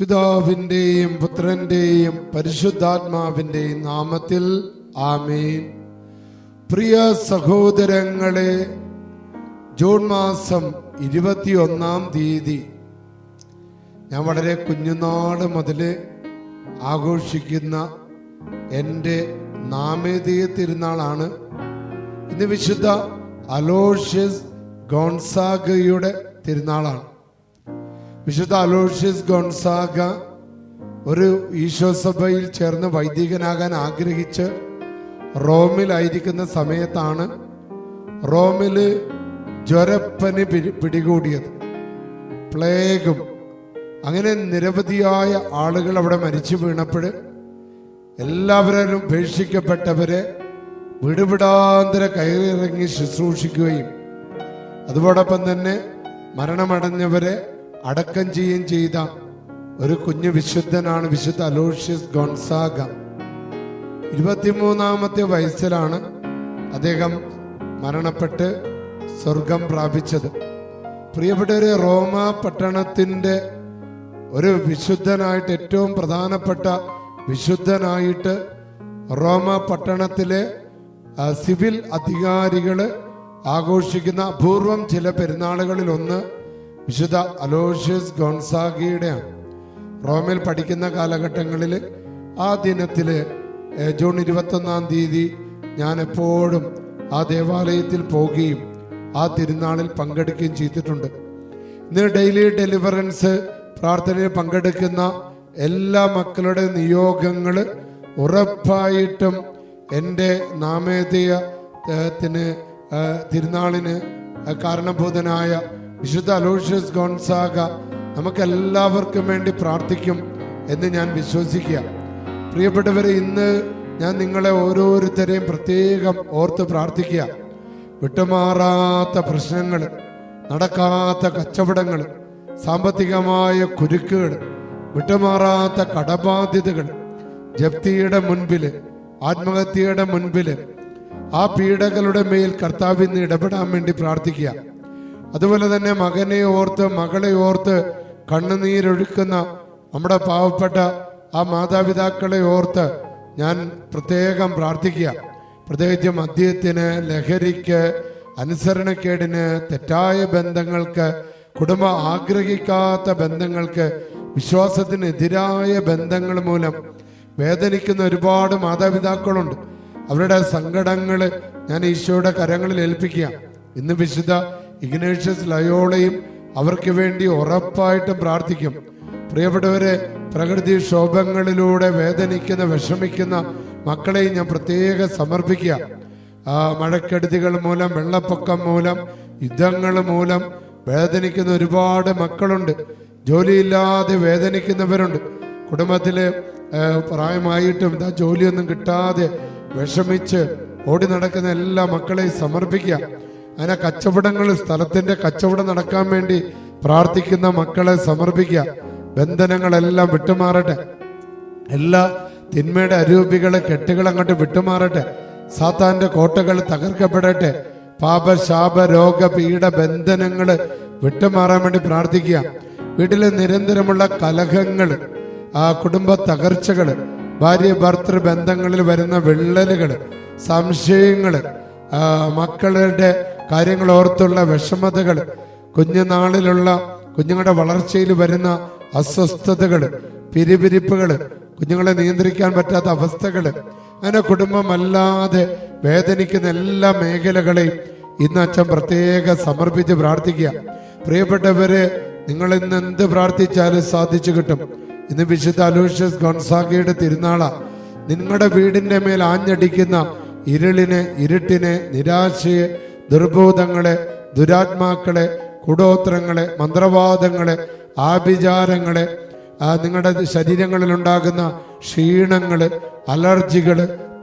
പിതാവിന്റെയും പുത്രന്റെയും പരിശുദ്ധാത്മാവിന്റെയും നാമത്തിൽ ആമീൻ. പ്രിയ സഹോദരങ്ങളെ ജൂൺ മാസം ഇരുപത്തിയൊന്നാം തീയതി ഞാൻ വളരെ കുഞ്ഞുനാട് മുതൽ ആഘോഷിക്കുന്ന എന്റെ നാമേതീയ തിരുനാളാണ്. ഇന്ന് വിശുദ്ധ അലോഷ്യസ് ഗോൺസാഗയുടെ തിരുനാളാണ്. വിശുദ്ധ അലോഷ്യസ് ഗോൺസാഗ ഒരു ഈശോസഭയിൽ ചേർന്ന് വൈദികനാകാൻ ആഗ്രഹിച്ച് റോമിലായിരിക്കുന്ന സമയത്താണ് റോമിൽ ജ്വരപ്പന് പിടികൂടിയത്. പ്ലേഗും അങ്ങനെ നിരവധിയായ ആളുകൾ അവിടെ മരിച്ചു വീണപ്പോൾ എല്ലാവരും ഉപേക്ഷിക്കപ്പെട്ടവരെ വിടുവിടാന്തര കയറിയിറങ്ങി ശുശ്രൂഷിക്കുകയും അതോടൊപ്പം തന്നെ മരണമടഞ്ഞവരെ അടക്കം ചെയ്യുകയും ചെയ്ത ഒരു കുഞ്ഞു വിശുദ്ധനാണ് വിശുദ്ധ അലോഷ്യസ് ഗോൺസാഗ. ഇരുപത്തിമൂന്നാമത്തെ വയസ്സിലാണ് അദ്ദേഹം മരണപ്പെട്ട് സ്വർഗം പ്രാപിച്ചത്. പ്രിയപ്പെട്ടവരെ റോമ പട്ടണത്തിന്റെ ഒരു വിശുദ്ധനായിട്ട് ഏറ്റവും പ്രധാനപ്പെട്ട വിശുദ്ധനായിട്ട് റോമ പട്ടണത്തിലെ സിവിൽ അധികാരികൾ ആഘോഷിക്കുന്ന അപൂർവം ചില പെരുന്നാളുകളിൽ ഒന്ന് വിശുദ്ധ അലോഷ്യസ് ഗോൺസാഗിയുടെയാണ്. റോമിൽ പഠിക്കുന്ന കാലഘട്ടങ്ങളിൽ ആ ദിനത്തിൽ ജൂൺ ഇരുപത്തൊന്നാം തീയതി ഞാൻ എപ്പോഴും ആ ദേവാലയത്തിൽ പോകുകയും ആ തിരുനാളിൽ പങ്കെടുക്കുകയും ചെയ്തിട്ടുണ്ട്. ഇന്ന് ഡെയിലി ഡെലിവറൻസ് പ്രാർത്ഥനയിൽ പങ്കെടുക്കുന്ന എല്ലാ മക്കളുടെ നിയോഗങ്ങൾ ഉറപ്പായിട്ടും എന്റെ നാമേതീയത്തിന് തിരുനാളിന് കാരണഭൂതനായ വിശുദ്ധ അലോഷ്യസ് ഗോൺസാഗ നമുക്കെല്ലാവർക്കും വേണ്ടി പ്രാർത്ഥിക്കും എന്ന് ഞാൻ വിശ്വസിക്കുക. പ്രിയപ്പെട്ടവരെ ഇന്ന് ഞാൻ നിങ്ങളെ ഓരോരുത്തരെയും പ്രത്യേകം ഓർത്ത് പ്രാർത്ഥിക്കുക. വിട്ടുമാറാത്ത പ്രശ്നങ്ങൾ നടക്കാത്ത കച്ചവടങ്ങൾ സാമ്പത്തികമായ കുരുക്കുകൾ വിട്ടുമാറാത്ത കടബാധ്യതകൾ ജപ്തിയുടെ മുൻപിൽ ആത്മഹത്യയുടെ മുൻപിൽ ആ പീഡകളുടെ മേൽ കർത്താവിന്ന് ഇടപെടാൻ വേണ്ടി പ്രാർത്ഥിക്കുക. അതുപോലെ തന്നെ മകനെ ഓർത്ത് മകളെ ഓർത്ത് കണ്ണുനീരൊഴുക്കുന്ന നമ്മുടെ പാവപ്പെട്ട ആ മാതാപിതാക്കളെ ഓർത്ത് ഞാൻ പ്രത്യേകം പ്രാർത്ഥിക്കുക. പ്രത്യേകിച്ച് മദ്യത്തിന് ലഹരിക്ക് അനുസരണക്കേടിന് തെറ്റായ ബന്ധങ്ങൾക്ക് കുടുംബം ആഗ്രഹിക്കാത്ത ബന്ധങ്ങൾക്ക് വിശ്വാസത്തിനെതിരായ ബന്ധങ്ങൾ മൂലം വേദനിക്കുന്ന ഒരുപാട് മാതാപിതാക്കളുണ്ട്. അവരുടെ സങ്കടങ്ങൾ ഞാൻ ഈശോയുടെ കരങ്ങളിൽ ഏൽപ്പിക്കുക. ഇന്ന് വിശുദ്ധ ഇഗ്നേഷ്യസ് ലയോളയും അവർക്ക് വേണ്ടി ഉറപ്പായിട്ടും പ്രാർത്ഥിക്കും. പ്രിയപ്പെട്ടവരെ പ്രകൃതി ക്ഷോഭങ്ങളിലൂടെ വേദനിക്കുന്ന വിഷമിക്കുന്ന മക്കളെയും ഞാൻ പ്രത്യേകം സമർപ്പിക്കുക. മഴക്കെടുതികൾ മൂലം വെള്ളപ്പൊക്കം മൂലം യുദ്ധങ്ങൾ മൂലം വേദനിക്കുന്ന ഒരുപാട് മക്കളുണ്ട്. ജോലിയില്ലാതെ വേദനിക്കുന്നവരുണ്ട്. കുടുംബത്തിൽ പ്രായമായിട്ടും ഇതാ ജോലിയൊന്നും കിട്ടാതെ വിഷമിച്ച് ഓടി നടക്കുന്ന എല്ലാ മക്കളെയും സമർപ്പിക്കുക. അങ്ങനെ കച്ചവടങ്ങൾ സ്ഥലത്തിന്റെ കച്ചവടം നടക്കാൻ വേണ്ടി പ്രാർത്ഥിക്കുന്ന മക്കളെ സമർപ്പിക്കുക. ബന്ധനങ്ങളെല്ലാം വിട്ടുമാറട്ടെ. എല്ലാ തിന്മയുടെ അരൂപികളെ കെട്ടുകൾ അങ്ങോട്ട് വിട്ടുമാറട്ടെ. സാത്താന്റെ കോട്ടകൾ തകർക്കപ്പെടട്ടെ. പാപ ശാപ രോഗ പീഡ ബന്ധനങ്ങൾ വിട്ടുമാറാൻ വേണ്ടി പ്രാർത്ഥിക്കുക. വീട്ടിലെ നിരന്തരമുള്ള കലഹങ്ങൾ ആ കുടുംബ തകർച്ചകൾ ഭാര്യ ഭർത്തൃ ബന്ധങ്ങളിൽ വരുന്ന വിള്ളലുകൾ സംശയങ്ങൾ ആ, മക്കളുടെ കാര്യങ്ങൾ ഓർത്തുള്ള വിഷമതകൾ കുഞ്ഞുനാളിലുള്ള കുഞ്ഞുങ്ങളുടെ വളർച്ചയിൽ വരുന്ന അസ്വസ്ഥതകൾ പിരിപിരിപ്പുകൾ കുഞ്ഞുങ്ങളെ നിയന്ത്രിക്കാൻ പറ്റാത്ത അവസ്ഥകൾ അങ്ങനെ കുടുംബമല്ലാതെ വേദനിക്കുന്ന എല്ലാ മേഖലകളെയും ഇന്ന് അച്ഛൻ പ്രത്യേക സമർപ്പിച്ച് പ്രാർത്ഥിക്കുക. പ്രിയപ്പെട്ടവര് നിങ്ങൾ ഇന്ന് എന്ത് പ്രാർത്ഥിച്ചാലും സാധിച്ചു കിട്ടും. ഇന്ന് വിശുദ്ധ അലൂഷ്യസ് ഗോൺസാഗയുടെ തിരുനാള. നിങ്ങളുടെ വീടിന്റെ മേൽ ആഞ്ഞടിക്കുന്ന ഇരുളിനെ ഇരുട്ടിനെ നിരാശയെ ദുർബോധങ്ങളെ ദുരാത്മാക്കളെ കുടോത്രങ്ങളെ മന്ത്രവാദങ്ങളെ ആഭിചാരങ്ങളെ നിങ്ങളുടെ ശരീരങ്ങളിൽ ഉണ്ടാകുന്ന ക്ഷീണങ്ങൾ അലർജികൾ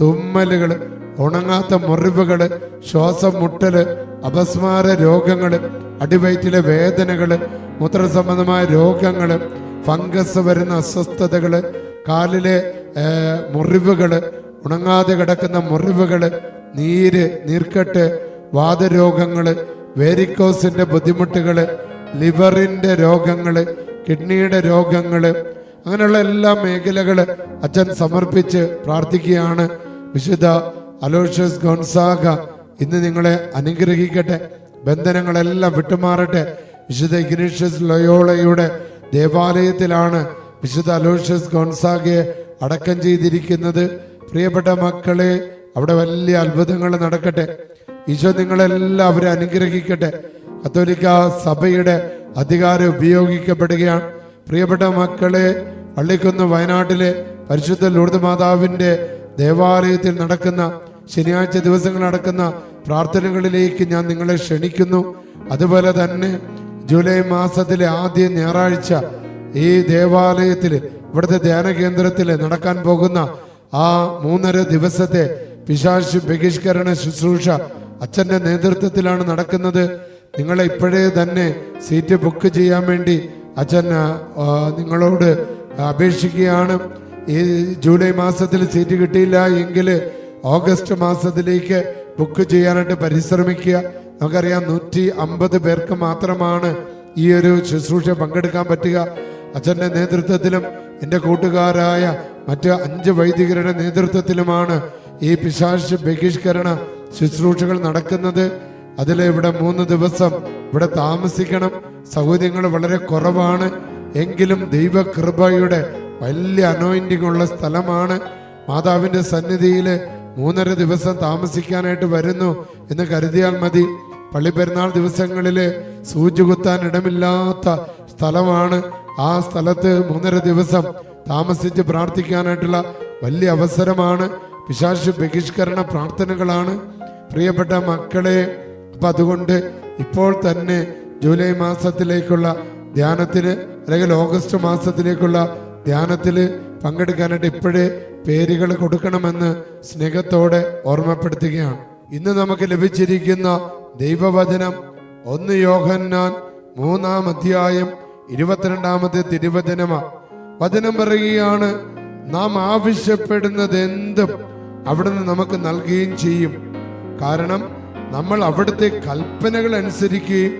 തുമ്മലുകൾ ഉണങ്ങാത്ത മുറിവുകൾ ശ്വാസം മുട്ടൽ അപസ്മാര രോഗങ്ങൾ അടിവയറ്റിലെ വേദനകൾ മൂത്രസംബന്ധമായ രോഗങ്ങൾ ഫംഗസ് വരുന്ന അസ്വസ്ഥതകൾ കാലിലെ മുറിവുകൾ ഉണങ്ങാതെ കിടക്കുന്ന മുറിവുകൾ നീര് നീർക്കെട്ട് വാതരോഗങ്ങൾ വേരിക്കോസിന്റെ ബുദ്ധിമുട്ടുകൾ ലിവറിന്റെ രോഗങ്ങൾ കിഡ്നിയുടെ രോഗങ്ങൾ അങ്ങനെയുള്ള എല്ലാ മേഖലകൾ അച്ഛൻ സമർപ്പിച്ച് പ്രാർത്ഥിക്കുകയാണ്. വിശുദ്ധ അലോഷ്യസ് ഗോൺസാഗ ഇന്ന് നിങ്ങളെ അനുഗ്രഹിക്കട്ടെ ബന്ധനങ്ങളെല്ലാം വിട്ടുമാറട്ടെ. വിശുദ്ധ ഇഗ്നീഷ്യസ് ലയോളയുടെ ദേവാലയത്തിലാണ് വിശുദ്ധ അലോഷ്യസ് ഗോൺസാഗയെ അടക്കം ചെയ്തിരിക്കുന്നത്. പ്രിയപ്പെട്ട മക്കളെ അവിടെ വലിയ അത്ഭുതങ്ങൾ നടക്കട്ടെ. ഈശോ നിങ്ങളെല്ലാവരും അനുഗ്രഹിക്കട്ടെ. കത്തോലിക്ക സഭയുടെ അധികാരം ഉപയോഗിക്കപ്പെടുകയാണ്. പ്രിയപ്പെട്ട മക്കളെ പള്ളിക്കുന്ന് വയനാട്ടിലെ പരിശുദ്ധ ലൂർദ് മാതാവിന്റെ ദേവാലയത്തിൽ നടക്കുന്ന ശനിയാഴ്ച ദിവസങ്ങൾ നടക്കുന്ന പ്രാർത്ഥനകളിലേക്ക് ഞാൻ നിങ്ങളെ ക്ഷണിക്കുന്നു. അതുപോലെ തന്നെ ജൂലൈ മാസത്തിലെ ആദ്യ ഞായറാഴ്ച ഈ ദേവാലയത്തിൽ ഇവിടുത്തെ ധ്യാന കേന്ദ്രത്തിൽ നടക്കാൻ പോകുന്ന ആ മൂന്നര ദിവസത്തെ പിശാശ് ബഹിഷ്കരണ ശുശ്രൂഷ അച്ഛന്റെ നേതൃത്വത്തിലാണ് നടക്കുന്നത്. നിങ്ങളെ ഇപ്പോഴേ തന്നെ സീറ്റ് ബുക്ക് ചെയ്യാൻ വേണ്ടി അച്ഛൻ നിങ്ങളോട് അപേക്ഷിക്കുകയാണ്. ഈ ജൂലൈ മാസത്തിൽ സീറ്റ് കിട്ടിയില്ല എങ്കിൽ ഓഗസ്റ്റ് മാസത്തിലേക്ക് ബുക്ക് ചെയ്യാനായിട്ട് പരിശ്രമിക്കുക. നമുക്കറിയാം നൂറ്റി അമ്പത് പേർക്ക് മാത്രമാണ് ഈ ഒരു ശുശ്രൂഷ പങ്കെടുക്കാൻ പറ്റുക. അച്ഛന്റെ നേതൃത്വത്തിലും എന്റെ കൂട്ടുകാരായ മറ്റ് അഞ്ച് വൈദികരുടെ നേതൃത്വത്തിലുമാണ് ഈ പിശാശ് ബഹിഷ്കരണ ശുശ്രൂഷകൾ നടക്കുന്നത്. അതിൽ ഇവിടെ മൂന്ന് ദിവസം ഇവിടെ താമസിക്കണം. സൗകര്യങ്ങൾ വളരെ കുറവാണ്. എങ്കിലും ദൈവകൃപയുടെ വലിയ അനോയിന്റിംഗ് ഉള്ള സ്ഥലമാണ്. മാതാവിന്റെ സന്നിധിയിൽ മൂന്നര ദിവസം താമസിക്കാനായിട്ട് വരുന്നു എന്ന് കരുതിയാൽ മതി. പള്ളി പെരുന്നാൾ ദിവസങ്ങളിൽ സൂചി കുത്താൻ ഇടമില്ലാത്ത സ്ഥലമാണ്. ആ സ്ഥലത്ത് മൂന്നര ദിവസം താമസിച്ച് പ്രാർത്ഥിക്കാനായിട്ടുള്ള വലിയ അവസരമാണ്. പിശാശു ബഹിഷ്കരണ പ്രാർത്ഥനകളാണ്. പ്രിയപ്പെട്ട മക്കളെ അപ്പൊ അതുകൊണ്ട് ഇപ്പോൾ തന്നെ ജൂലൈ മാസത്തിലേക്കുള്ള ധ്യാനത്തിന് അല്ലെങ്കിൽ ഓഗസ്റ്റ് മാസത്തിലേക്കുള്ള ധ്യാനത്തിൽ പങ്കെടുക്കാനായിട്ട് ഇപ്പോഴേ പേരുകൾ കൊടുക്കണമെന്ന് സ്നേഹത്തോടെ ഓർമ്മപ്പെടുത്തുകയാണ്. ഇന്ന് നമുക്ക് ലഭിച്ചിരിക്കുന്ന ദൈവവചനം ഒന്ന് യോഹന്നാൻ മൂന്നാം അധ്യായം ഇരുപത്തിരണ്ടാമത്തെ തിരുവചനമാ. വചനം പറയുകയാണ് നാം ആവശ്യപ്പെടുന്നത് എന്തും അവിടുന്ന് നമുക്ക് നൽകുകയും ചെയ്യും. കാരണം നമ്മൾ അവിടുത്തെ കൽപ്പനകൾ അനുസരിക്കുകയും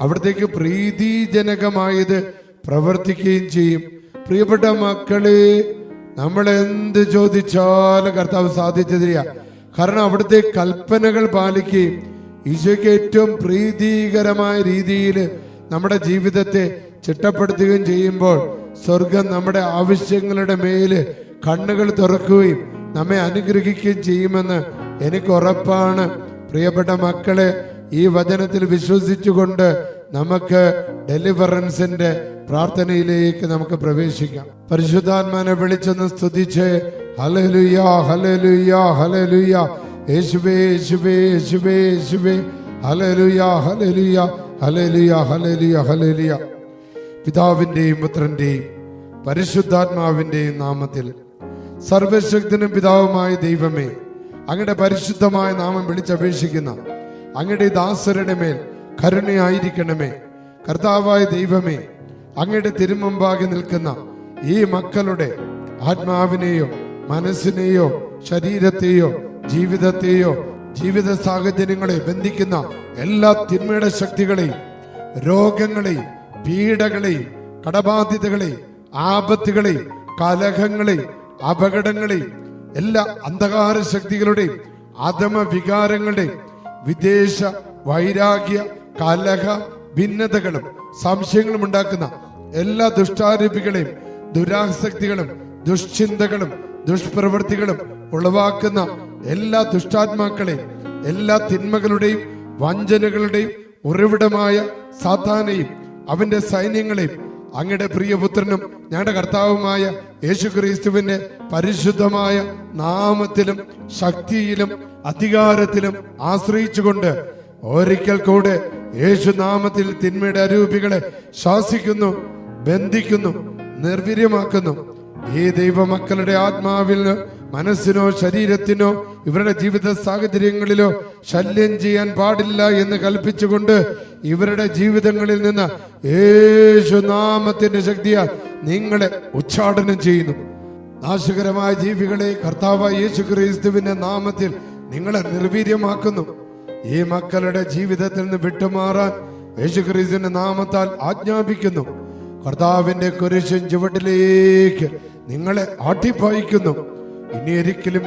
അവിടത്തേക്ക് പ്രീതിജനകമായത് പ്രവർത്തിക്കുകയും ചെയ്യും. പ്രിയപ്പെട്ട മക്കളെ നമ്മൾ എന്ത് ചോദിച്ചാലും കർത്താവ് സാധിച്ചു തരിക കാരണം അവിടുത്തെ കൽപ്പനകൾ പാലിക്കുകയും ഈശോയ്ക്ക് ഏറ്റവും പ്രീതികരമായ രീതിയിൽ നമ്മുടെ ജീവിതത്തെ ചിട്ടപ്പെടുത്തുകയും ചെയ്യുമ്പോൾ സ്വർഗം നമ്മുടെ ആവശ്യങ്ങളുടെ മേൽ കണ്ണുകൾ തുറക്കുകയും നമ്മെ അനുഗ്രഹിക്കുകയും ചെയ്യുമെന്ന് എനിക്ക് ഉറപ്പാണ് പ്രിയപ്പെട്ട മക്കളെ ഈ വചനത്തിൽ വിശ്വസിച്ചുകൊണ്ട് നമുക്ക് ഡെലിവറൻസിന്റെ പ്രാർത്ഥനയിലേക്ക് നമുക്ക് പ്രവേശിക്കാം. പരിശുദ്ധാത്മാനെ വിളിച്ചെന്ന് സ്തുതിച്ച് ഹലലുയ ഹലലുയ ഹലലുയ യേശുവേ യേശുവേ യേശുവേ യേശുവേ. ഹലലുയ ഹലലുയ ഹലലുയ ഹലലുയ ഹലലുയ പിതാവിന്റെയും പുത്രന്റെയും പരിശുദ്ധാത്മാവിന്റെയും നാമത്തിൽ സർവശക്തനും പിതാവുമായ ദൈവമേ അങ്ങയുടെ പരിശുദ്ധമായ നാമം വിളിച്ചപേക്ഷിക്കുന്ന അങ്ങയുടെ ദാസരുടെ മേൽ കരുണയായിരിക്കണമേ. കർത്താവായ ദൈവമേ അങ്ങയുടെ തിരുമുമ്പാകെ നിൽക്കുന്ന ഈ മക്കളുടെ ആത്മാവിനെയോ മനസ്സിനെയോ ശരീരത്തെയോ ജീവിതത്തെയോ ജീവിത സാഹചര്യങ്ങളെ ബന്ധിക്കുന്ന എല്ലാ തിന്മയുടെ ശക്തികളെയും രോഗങ്ങളെയും പീഡകളെയും കടബാധ്യതകളെയും ആപത്തുകളെയും കലഹങ്ങളെയും അപകടങ്ങളെയും എല്ലാ അന്ധകാര ശക്തികളുടെയും അധമ വികാരങ്ങളുടെയും വിദേശ വൈരാഗ്യ കലഹ ഭിന്നതകളും സംശയങ്ങളും ഉണ്ടാക്കുന്ന എല്ലാ ദുഷ്ടാരൂപികളെയും ദുരാസക്തികളും ദുഷ്ചിന്തകളും ദുഷ്പ്രവൃത്തികളും ഉളവാക്കുന്ന എല്ലാ ദുഷ്ടാത്മാക്കളെയും എല്ലാ തിന്മകളുടെയും വഞ്ചനകളുടെയും ഉറവിടമായ സാധാനയും അവന്റെ സൈന്യങ്ങളെയും അങ്ങയുടെ പ്രിയപുത്രനും ഞങ്ങളുടെ കർത്താവുമായ യേശുക്രിസ്തുവിന്റെ പരിശുദ്ധമായ നാമത്തിലും ശക്തിയിലും അധികാരത്തിലും ആശ്രയിച്ചുകൊണ്ട് ഒരിക്കൽ കൂടെ യേശു നാമത്തിൽ തിന്മയുടെ അരൂപികളെ ശാസിക്കുന്നു ബന്ധിക്കുന്നു നിർവീര്യമാക്കുന്നു. ഈ ദൈവമക്കളുടെ ആത്മാവിന് മനസ്സിനോ ശരീരത്തിനോ ഇവരുടെ ജീവിത സാഹചര്യങ്ങളിലോ ശല്യം ചെയ്യാൻ പാടില്ല എന്ന് കൽപ്പിച്ചുകൊണ്ട് ഇവരുടെ ജീവിതങ്ങളിൽ നിന്ന് യേശു നാമത്തിന്റെ ശക്തിയാൽ നിങ്ങളെ ഉച്ചാടനം ചെയ്യുന്നു. നാശകരമായ ജീവികളെ കർത്താവ് യേശു ക്രിസ്തുവിന്റെ നാമത്തിൽ നിങ്ങളെ നിർവീര്യമാക്കുന്നു. ഈ മക്കളുടെ ജീവിതത്തിൽ നിന്ന് വിട്ടുമാറാൻ യേശു ക്രൈസ്തുവിന്റെ നാമത്താൽ ആജ്ഞാപിക്കുന്നു. കർത്താവിന്റെ കുരിശൻ ചുവട്ടിലേക്ക് നിങ്ങളെ ആട്ടിപ്പായിക്കുന്നു. ഇനി ഒരിക്കലും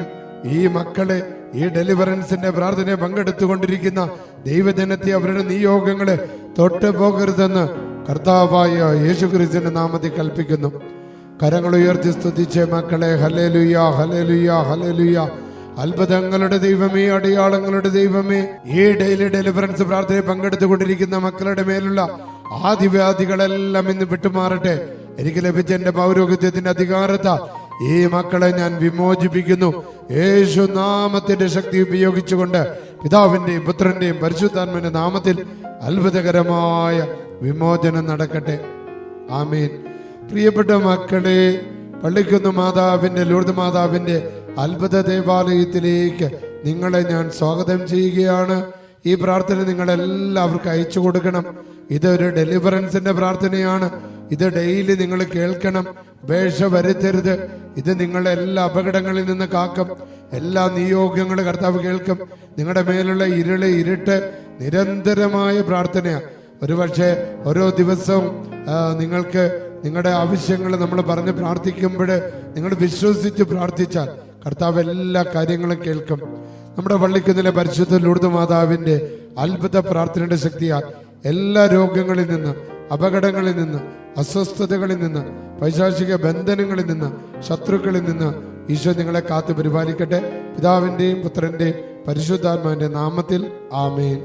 ഈ മക്കളെ ഈ ഡെലിവറൻസിന്റെ പ്രാർത്ഥനയെ പങ്കെടുത്തുകൊണ്ടിരിക്കുന്ന ദൈവജനത്തെ അവരുടെ നിയോഗങ്ങളെ തൊട്ടു പോകരുതെന്ന് കർത്താവായ യേശുക്രിസ്തുവിന്റെ നാമത്തിൽ കൽപ്പിക്കുന്നു. കരങ്ങൾ ഉയർത്തി സ്തുതിച്ച മക്കളെ. ഹലേലുയ ഹലേലുയ ഹലേലുയ അത്ഭുതങ്ങളുടെ ദൈവമേ അടയാളങ്ങളുടെ ദൈവമേ. ഈ ഡെയിലി ഡെലിവറൻസ് പ്രാർത്ഥനയിൽ പങ്കെടുത്തുകൊണ്ടിരിക്കുന്ന മക്കളുടെ മേലുള്ള ആദിവ്യാധികളെല്ലാം ഇന്ന് വിട്ടുമാറട്ടെ. എനിക്ക് ലഭിച്ച എന്റെ പൗരോഹിത്യത്തിന്റെ അധികാരത്ത ഈ മക്കളെ ഞാൻ വിമോചിപ്പിക്കുന്നു. യേശു നാമത്തിന്റെ ശക്തി ഉപയോഗിച്ചുകൊണ്ട് പിതാവിന്റെയും പുത്രന്റെയും പരിശുദ്ധാത്മന്റെ നാമത്തിൽ അത്ഭുതകരമായ വിമോചനം നടക്കട്ടെ. ആമീൻ. പ്രിയപ്പെട്ട മക്കളെ പള്ളിക്കുന്ന് മാതാവിന്റെ ലൂർദ് മാതാവിന്റെ അത്ഭുത ദേവാലയത്തിലേക്ക് നിങ്ങളെ ഞാൻ സ്വാഗതം ചെയ്യുകയാണ്. ഈ പ്രാർത്ഥന നിങ്ങളെല്ലാവർക്കും അയച്ചു കൊടുക്കണം. ഇതൊരു ഡെലിവറൻസിന്റെ പ്രാർത്ഥനയാണ്. ഇത് ഡെയിലി നിങ്ങൾ കേൾക്കണം. വേഷ വരുത്തരുത്. ഇത് നിങ്ങളെ എല്ലാ അപകടങ്ങളിൽ നിന്ന് കാക്കും. എല്ലാ നിയോഗങ്ങളും കർത്താവ് കേൾക്കും. നിങ്ങളുടെ മേലുള്ള ഇരുൾ ഇരുട്ട് നിരന്തരമായ പ്രാർത്ഥനയാണ് ഒരുപക്ഷെ ഓരോ ദിവസവും നിങ്ങൾക്ക് നിങ്ങളുടെ ആവശ്യങ്ങൾ നമ്മൾ പറഞ്ഞ് പ്രാർത്ഥിക്കുമ്പോൾ നിങ്ങൾ വിശ്വസിച്ച് പ്രാർത്ഥിച്ചാൽ കർത്താവ് എല്ലാ കാര്യങ്ങളും കേൾക്കും. നമ്മുടെ പള്ളിക്കുന്നിലെ പരിശുദ്ധ ലൂർദ് മാതാവിന്റെ അത്ഭുത പ്രാർത്ഥനയുടെ ശക്തിയാൽ എല്ലാ രോഗങ്ങളിൽ നിന്ന് അപകടങ്ങളിൽ നിന്ന് അസ്വസ്ഥതകളിൽ നിന്ന് പൈശാചിക ബന്ധനങ്ങളിൽ നിന്ന് ശത്രുക്കളിൽ നിന്ന് ഈശോ നിങ്ങളെ കാത്തു പരിപാലിക്കട്ടെ. പിതാവിന്റെയും പുത്രന്റെയും പരിശുദ്ധാത്മാവിന്റെ നാമത്തിൽ ആമേൻ.